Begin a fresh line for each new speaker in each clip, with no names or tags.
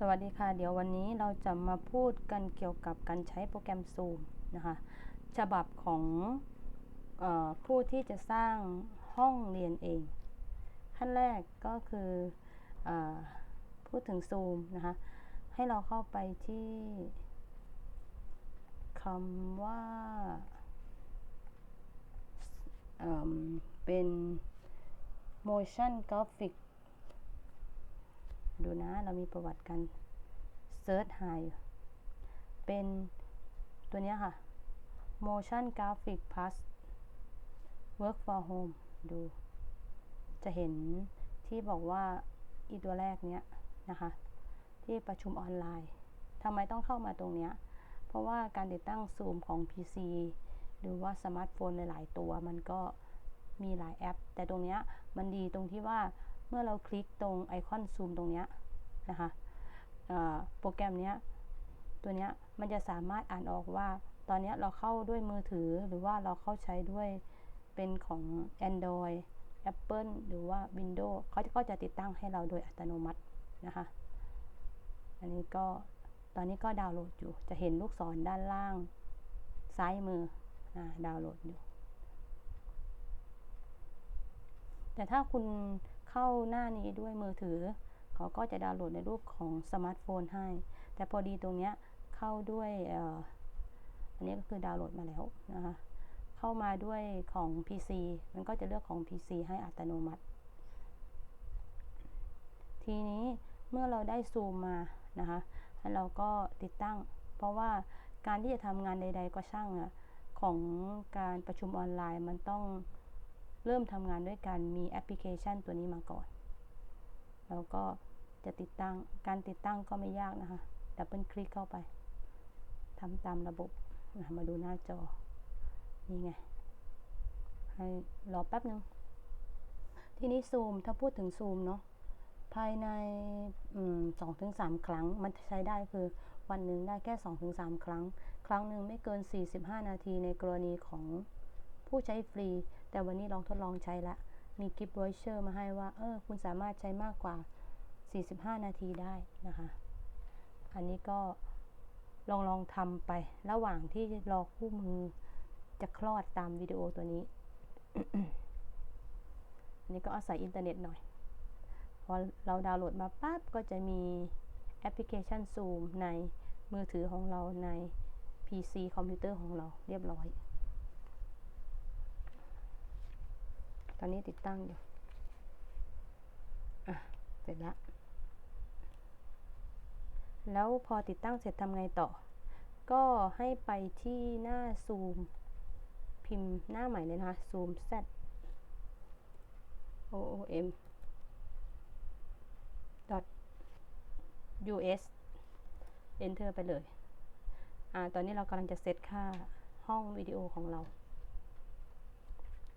สวัสดีค่ะ เดี๋ยววันนี้เราจะมาพูดกันเกี่ยวกับการใช้โปรแกรม Zoom นะคะ ฉบับของออผู้ที่จะสร้างห้องเรียนเอง ขั้นแรกก็คืออพูดถึง Zoom นะคะ ให้เราเข้าไปที่คำว่าเเป็น motion graphic ดูนะ เรามีประวัติการเซิร์ชหาอยู่เป็นตัวนี้ค่ะ motion graphic plus work for home ดู จะเห็นที่บอกว่าอีตัวแรกเนี้ยนะคะ ที่ประชุมออนไลน์ทำไมต้องเข้ามาตรงเนี้ย เพราะว่าการติดตั้งซูมของ PC หรือว่าสมาร์ทโฟนหลาย ๆ ตัวมันก็มีหลายแอป แต่ตรงเนี้ยมันดีตรงที่ว่า เมื่อเราคลิกตรงไอคอนซูมตรงนี้นะคะโปรแกรมนี้ตัวนี้มันจะสามารถอ่านออกว่า ตอนนี้เราเข้าด้วยมือถือหรือว่าเราเข้าใช้ด้วยเป็นของ Android Apple หรือว่า Windows เขาก็จะติดตั้งให้เราโดยอัตโนมัตินะคะ อันนี้ก็ตอนนี้ก็ดาวน์โหลดอยู่ จะเห็นลูกศรด้านล่าง ซ้ายมืออดาวน์โหลดอยู่ แต่ถ้าคุณ เข้าหน้านี้ด้วยมือถือ เขาก็จะดาวน์โหลดในรูปของสมาร์ทโฟนให้ แต่พอดีตรงเนี้ยเข้าด้วยอันนี้ก็คือดาวน์โหลดมาแล้วนะคะเข้ามาด้วยของ PC มันก็จะเลือกของ PC ให้อัตโนมัติ ทีนี้เมื่อเราได้ซูมมานะคะแล้วเราก็ติดตั้ง เพราะว่าการที่จะทำงานใด ๆ ก็ช่างอะของการประชุมออนไลน์มันต้อง เริ่มทำงานด้วยการมีแอปพลิเคชันตัวนี้มาก่อน แล้วก็จะติดตั้งการติดตั้งก็ไม่ยากนะคะดับเบิลคลิกเข้าไปทำตามระบบมาดูหน้าจอ นี่ไง ให้รอแป๊บนึง ทีนี้ซูม ถ้าพูดถึงซูมเนาะ ภายในสองถึงสามครั้ง มันใช้ได้คือวันหนึ่งได้แค่สองถึงสามครั้ง ครั้งหนึ่งไม่เกิน 45 นาทีในกรณีของผู้ใช้ฟรี แต่วันนี้ลองทดลองใช้ละ มีกิฟต์โรเชอร์มาให้ว่า เออ คุณสามารถใช้มากกว่า 45 นาทีได้นะคะ อันนี้ก็ลองลองทำไประหว่างที่รอคู่มือจะคลอดตามวิดีโอตัวนี้ อันนี้ก็อาศัยอินเทอร์เน็ตหน่อย พอเราดาวน์โหลดมาปั๊บก็จะมีแอปพลิเคชัน Zoom ในมือถือของเราใน PC คอมพิวเตอร์ของเราเรียบร้อย ตอนนี้ติดตั้งอยู่ อะ เสร็จแล้วแล้วพอติดตั้งเสร็จทำไงต่อ ก็ให้ไปที่หน้าซูม พิมพ์หน้าใหม่เลยนะคะ zoom z o o m us enter ไปเลย อ่า ตอนนี้เรากำลังจะเซตค่าห้องวิดีโอของเรา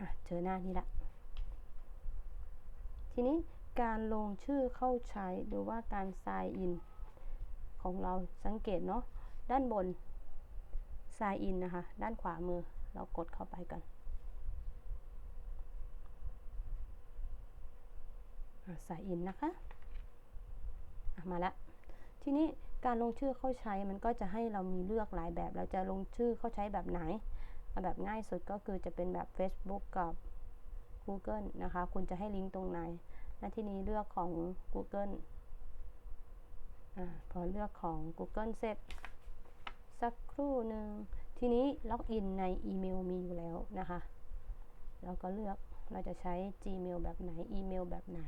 อะ เจอหน้านี้ละ ทีนี้การลงชื่อเข้าใช้หรือว่าการ sign in ของเราสังเกตเนาะด้านบน sign in นะคะ ด้านขวามือเรากดเข้าไปกัน sign in นะคะมาแล้วทีนี้การลงชื่อเข้าใช้มันก็จะให้เรามีเลือกหลายแบบ เราจะลงชื่อเข้าใช้แบบไหน แบบง่ายสุดก็คือจะเป็นแบบ Facebook กับ Google นะคะ คุณจะให้ลิงก์ตรงไหนและที่นี้เลือกของ Google อพอเลือกของ Google เสร็จ สักครู่หนึ่งทีนี้ล็อกอินในอีเมลมีอยู่แล้วนะคะ เราก็เลือกเราจะใช้ Gmail แบบไหน อีเมลแบบไหน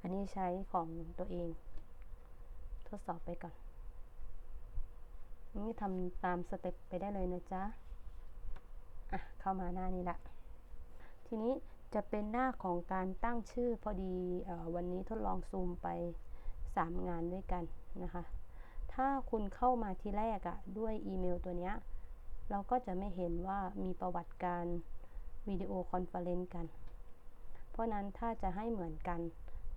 อันนี้ใช้ของตัวเอง ทดสอบไปก่อน นี่ทำตามสเต็ปไปได้เลยนะจ๊ะ อะ เข้ามาหน้านี้ละ ทีนี้จะเป็นหน้าของการตั้งชื่อพอดีอวันนี้ทดลองซูมไป 3 งานด้วยกันนะคะ ถ้าคุณเข้ามาทีแรกอะด้วยอีเมลตัวเนี้ยเราก็จะไม่เห็นว่ามีประวัติการวิดีโอคอนเฟอเรนซ์กัน เพราะนั้นถ้าจะให้เหมือนกัน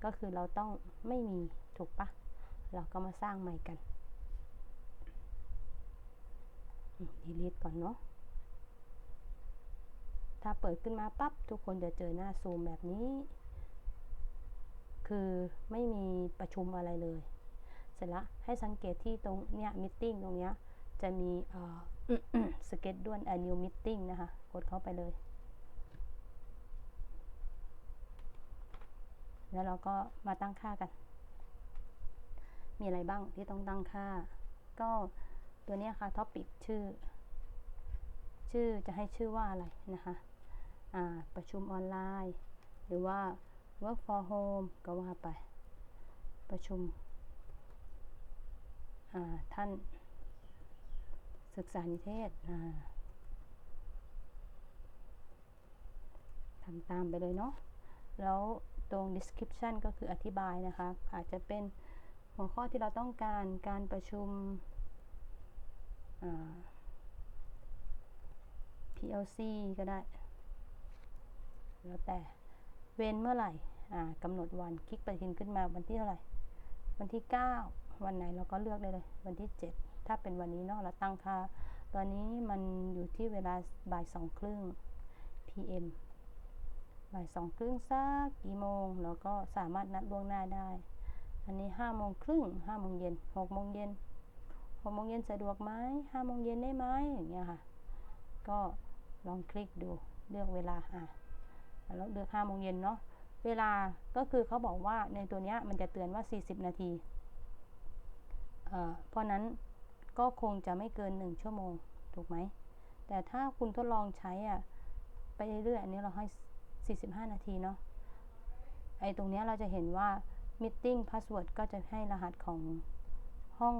ก็คือเราต้องไม่มีถูกปะเราก็มาสร้างใหม่กันดีลิทก่อนเนาะ ถ้าเปิดขึ้นมาปั๊บทุกคนจะเจอหน้าซูมแบบนี้ คือไม่มีประชุมอะไรเลย เสร็จล้วให้สังเกตที่ตรงเนี้ยมิทติ้งตรงเนี้ยจะมีสเก็ตด้วย a new meeting นะคะ กดเข้าไปเลย แล้วเราก็มาตั้งค่ากัน มีอะไรบ้างที่ต้องตั้งค่า ก็ตัวนี้ค่ะ topic ชื่อ ชื่อจะให้ชื่อว่าอะไรนะคะ ประชุมออนไลน์ หรือว่า work for home ก็ว่าไป ประชุมท่านศึกษานิเทศทำตามไปเลยเนาะ แล้วตรง description ก็คืออธิบายนะคะ อาจจะเป็นหัวข้อที่เราต้องการการประชุม PLC ก็ได้ แล้วแต่ เว้นเมื่อไหร่อ่ากำหนดวันคลิกไปทินขึ้นมาวันที่เท่าไหร่ วันที่ 9 วันไหนเราก็เลือกได้เลย วันที่ 7 ถ้าเป็นวันนี้เนาะเราตั้งค่า ตอนนี้มันอยู่ที่เวลาบ่ายสองครึ่ง PM บ่ายสองครึ่งสักกี่โมงแล้วก็สามารถนัดล่วงหน้าได้ อันนี้ห้าโมงครึ่งห้าโมงเย็นหกโมงเย็นหกโมงเย็นสะดวกไหมห้าโมงเย็นได้ไหมอย่างเงี้ยค่ะ ก็ลองคลิกดูเลือกเวลาอะ แล้วเลือกห้าโมงเย็นเนาะเวลาก็คือเขาบอกว่าในตัวเนี้ยมันจะเตือนว่า 40 นาทีเพราะนั้นก็คงจะไม่เกิน 1 ชั่วโมง ถูกไหม แต่ถ้าคุณทดลองใช้อะไปเรื่อยๆอันนี้เราให้ 45 นาทีเนาะไอ้ตรงเนี้ยเราจะเห็นว่า meeting password ก็จะให้รหัสของห้อง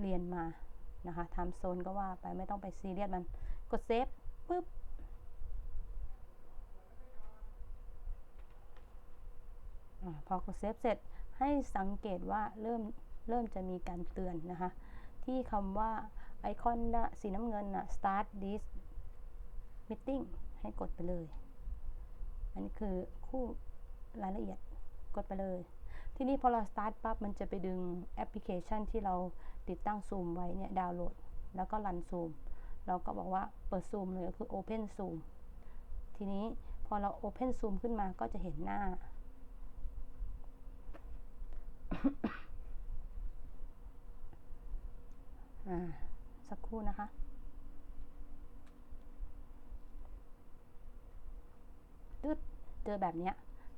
เรียนมานะคะ time zone ก็ว่าไปไม่ต้องไปซีเรียสมัน กดเซฟปุ๊บ อา พอกดเซฟเสร็จให้สังเกตว่าเริ่มเริ่มจะมีการเตือนนะคะ ที่คำว่าไอคอนสีน้ำเงินนะ start this meeting ให้กดไปเลยอันนี้คือคู่รายละเอียดกดไปเลย ทีนี้พอเรา start ปั๊บมันจะไปดึงแอปพลิเคชันที่เราติดตั้งซูมไว้เนี่ยดาวน์โหลด แล้วก็รันซูมเราก็บอกว่าเปิดซูมเลยก็คือ open zoom ทีนี้พอเรา open zoom ขึ้นมาก็จะเห็นหน้า สักครู่นะคะ ตึ๊ดเจอแบบเนี้ย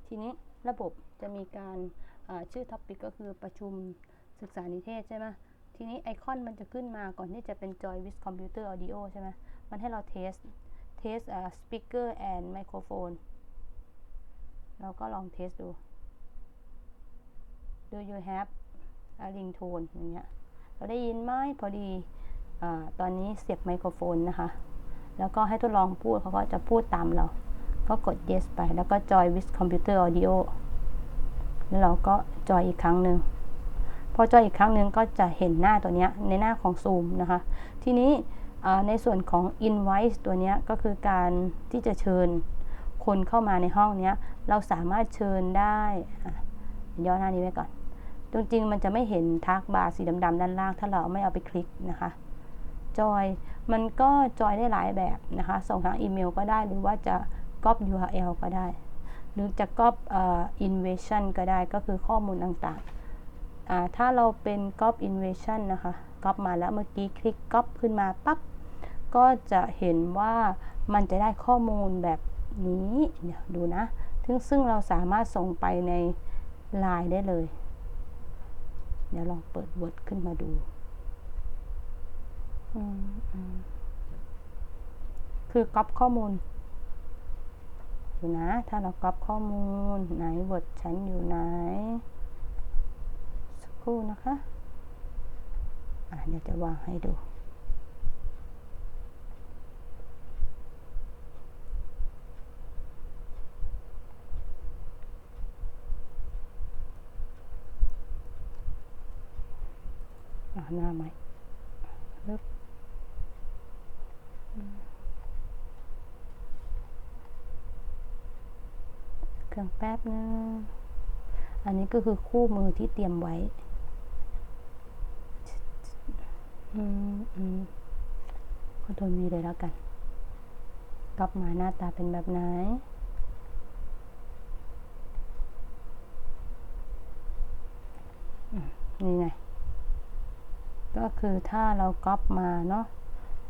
ทีนี้ระบบจะมีการชื่อท็อปิกก็คือประชุมศึกษานิเทศใช่ไหมทีนี้ไอคอนมันจะขึ้นมาก่อนที่จะเป็น Joy with Computer Audio ใช่ไหมมันให้เราเทสเทส speaker and microphone เราก็ลองเทสดู Do you have a ringtone อย่างเงี้ยเราได้ยินไหมพอดีอตอนนี้เสียบไมโครโฟนนะคะ แล้วก็ให้ทดลองพูดเขาก็จะพูดตามเรา ก็กด yes ไปแล้วก็ join with computer audio แล้วเราก็จอยอีกครั้งหนึ่งพอจอยอีกครั้งหนึ่งก็จะเห็นหน้าตัวนี้ในหน้าของ Zoom นะคะ ทีนี้ในส่วนของ invite ตัวนี้ก็คือการที่จะเชิญคนเข้ามาในห้องนี้เราสามารถเชิญได้ ย่อหน้านี้ไว้ก่อน จริงๆ มันจะไม่เห็นทักบาร์สีดำๆด้านล่าง ถ้าเราไม่เอาไปคลิกนะคะ จอย มันก็จอยได้หลายแบบนะคะ ส่งทางอีเมลก็ได้ หรือว่าจะก๊อป URL ก็ได้ หรือจะก๊อป invasion ก็ได้ ก็คือข้อมูลต่างๆ ถ้าเราเป็นก๊อป invasion นะคะ ก๊อปมาแล้วเมื่อกี้คลิกก๊อปขึ้นมาปั๊บ ก็จะเห็นว่ามันจะได้ข้อมูลแบบนี้ เดี๋ยวดูนะ ซึ่งซึ่งเราสามารถส่งไปใน ลน์ได้เลย เดี๋ยวลองเปิด Word ขึ้นมาดู คือก๊อปข้อมูลดูนะ ถ้าเราก๊อปข้อมูล ไหน Word ฉันอยู่ไหน สักครู่นะคะะเดี๋ยวจะวางให้ดู หน้าใหม่ลึบเครื่องแป๊บนึง อันนี้ก็คือคู่มือที่เตรียมไว้ อืมอืมคอนโทรลวีเลยแล้วกัน กลับมาหน้าตาเป็นแบบไหนนี่ไง ก็คือถ้าเราก๊อปมาเนาะ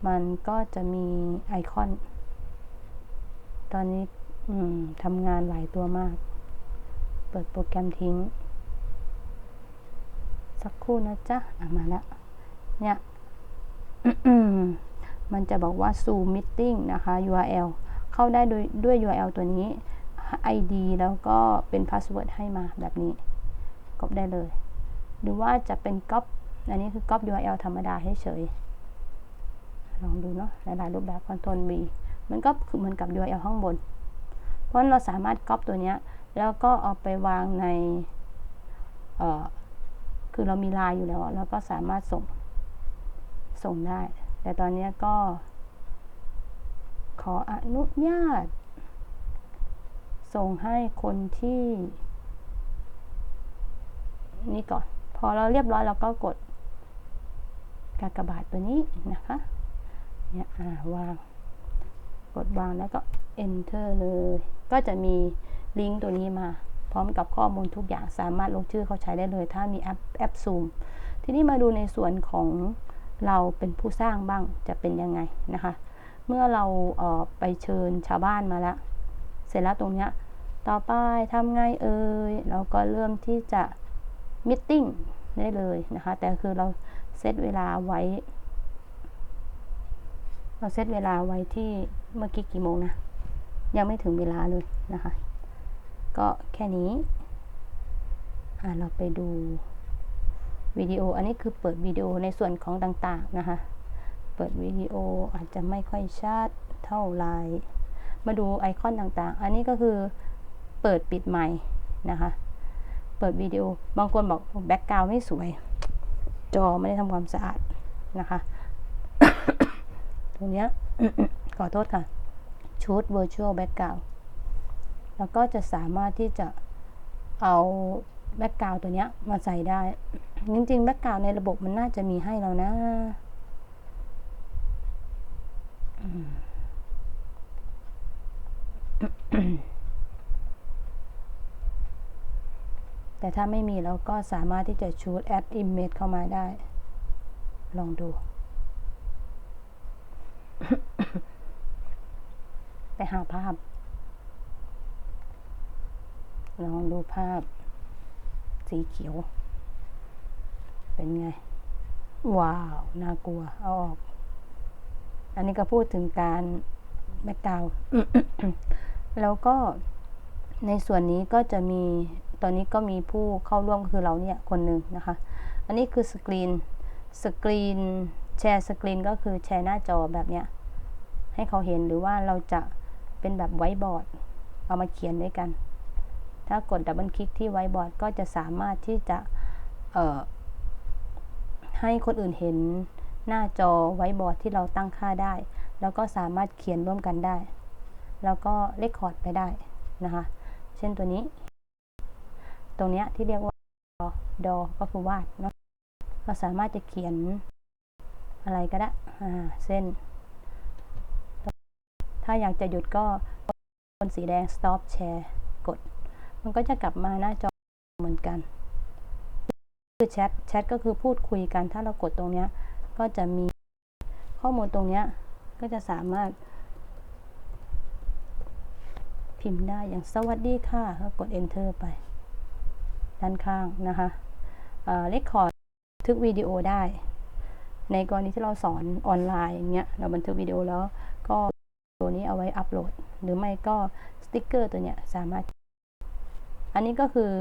มันก็จะมีไอคอน ตอนนี้ทำงานหลายตัวมาก เปิดโปรแกรมทิ้ง สักครู่นะจ๊ะมาล้วเนี่ยมันจะบอกว่า Zoom Meeting นะคะ URL เข้าได้ดยด้วย URL ตัวนี้ ID แล้วก็เป็นพาสเวิร์ดให้มาแบบนี้ ก๊อปได้เลย หรือว่าจะเป็นก๊อป อันนี้คือก๊อป URL ธรรมดาให้เฉยลองดูเนาะหลายๆรูปแบบ Ctrl B มันก็คือเหมือนกับ URL ข้างบน เพราะเราสามารถก๊อปตัวเนี้ยแล้วก็เอาไปวางในเอ่อคือเรามีลน์อยู่แล้วเราก็สามารถส่งส่งได้ แต่ตอนนี้ก็ ขออนุญาต ส่งให้คนที่ นี่ก่อน พอเราเรียบร้อยเราก็กด กากบาทตัวนี้นะคะเนี่ยอ่าวาง กดวางแล้วก็ enter เลย ก็จะมีลิงก์ตัวนี้มา พร้อมกับข้อมูลทุกอย่างสามารถลงชื่อเขาใช้ได้เลย ถ้ามีแอปแอป Zoom ทีนี้มาดูในส่วนของเราเป็นผู้สร้างบ้างจะเป็นยังไงนะคะ เมื่อเราเออไปเชิญชาวบ้านมาแล้ว เสร็จแล้วตรงเนี้ยต่อไปทำไงเอ่ยเราก็เริ่มที่จะมิทติ้งได้เลยนะคะ แต่คือเรา เซตเวลาไว้ เราเซตเวลาไว้ที่เมื่อกี้กี่โมงนะ ยังไม่ถึงเวลาเลยนะคะ ก็แค่นี้เราไปดูวิดีโอ อันนี้คือเปิดวิดีโอในส่วนของต่างๆนะคะ เปิดวิดีโออาจจะไม่ค่อยชัดเท่าไหรมาดูไอคอนต่างๆ อันนี้ก็คือเปิดปิดใหม่นะคะ เปิดวิดีโอ บางคนบอกแบ็กกราวไม่สวย จอไม่ได้ทำความสะอาดนะคะ ตรงเนี้ยขอโทษค่ะ ชุด virtual background แล้วก็จะสามารถที่จะเอาแบ็กกราวตัวเนี้ยมาใส่ได้ จริงๆแบ็กกราวในระบบมันน่าจะมีให้แล้วนะอืม แต่ถ้าไม่มีเราก็สามารถที่จะชูด add image เข้ามาได้ ลองดู ไปหาภาพ ลองดูภาพ สีเขียว เป็นไง ว้าว น่ากลัว เอาออก อันนี้ก็พูดถึงการแบ็กกาวแล้วก็ในส่วนนี้ก็จะมี ตอนนี้ก็มีผู้เข้าร่วมก็คือเราเนี่ยคนหนึ่งนะคะ อันนี้คือสกรีน สกรีนแชร์สกรีนก็คือแชร์หน้าจอแบบเนี้ยให้เขาเห็นหรือว่าเราจะเป็นแบบไวบอร์ดเอามาเขียนด้วยกัน ถ้ากดดับเบิลคลิกที่ไวบอร์ดก็จะสามารถที่จะให้คนอื่นเห็นหน้าจอไวบอร์ดที่เราตั้งค่าได้ แล้วก็สามารถเขียนร่วมกันได้ แล้วก็เลคคอร์ดไปได้นะคะ เช่นตัวนี้ ตรงเนี้ยที่เรียกว่าดอก็คือวาดเนาะเราสามารถจะเขียนอะไรก็ได้เส้น ถ้าอยากจะหยุดก็บนสีแดง stop share กด มันก็จะกลับมาหน้าจอเหมือนกัน คือแชท แชทก็คือพูดคุยกัน ถ้าเรากดตรงเนี้ย ก็จะมีข้อมูลตรงเนี้ย ก็จะสามารถ พิมพ์ได้อย่างสวัสดีค่ะก็กด enter ไป ด้านข้างนะคะเลคคอร์ดบันทึกวิดีโอได้ ในกรณีที่เราสอนออนไลน์อย่างเงี้ยเราบันทึกวิดีโอแล้วก็ตัวนี้เอาไว้อัปโหลด หรือไม่ก็สติ๊กเกอร์ตัวเนี้ยสามารถ อันนี้ก็คือ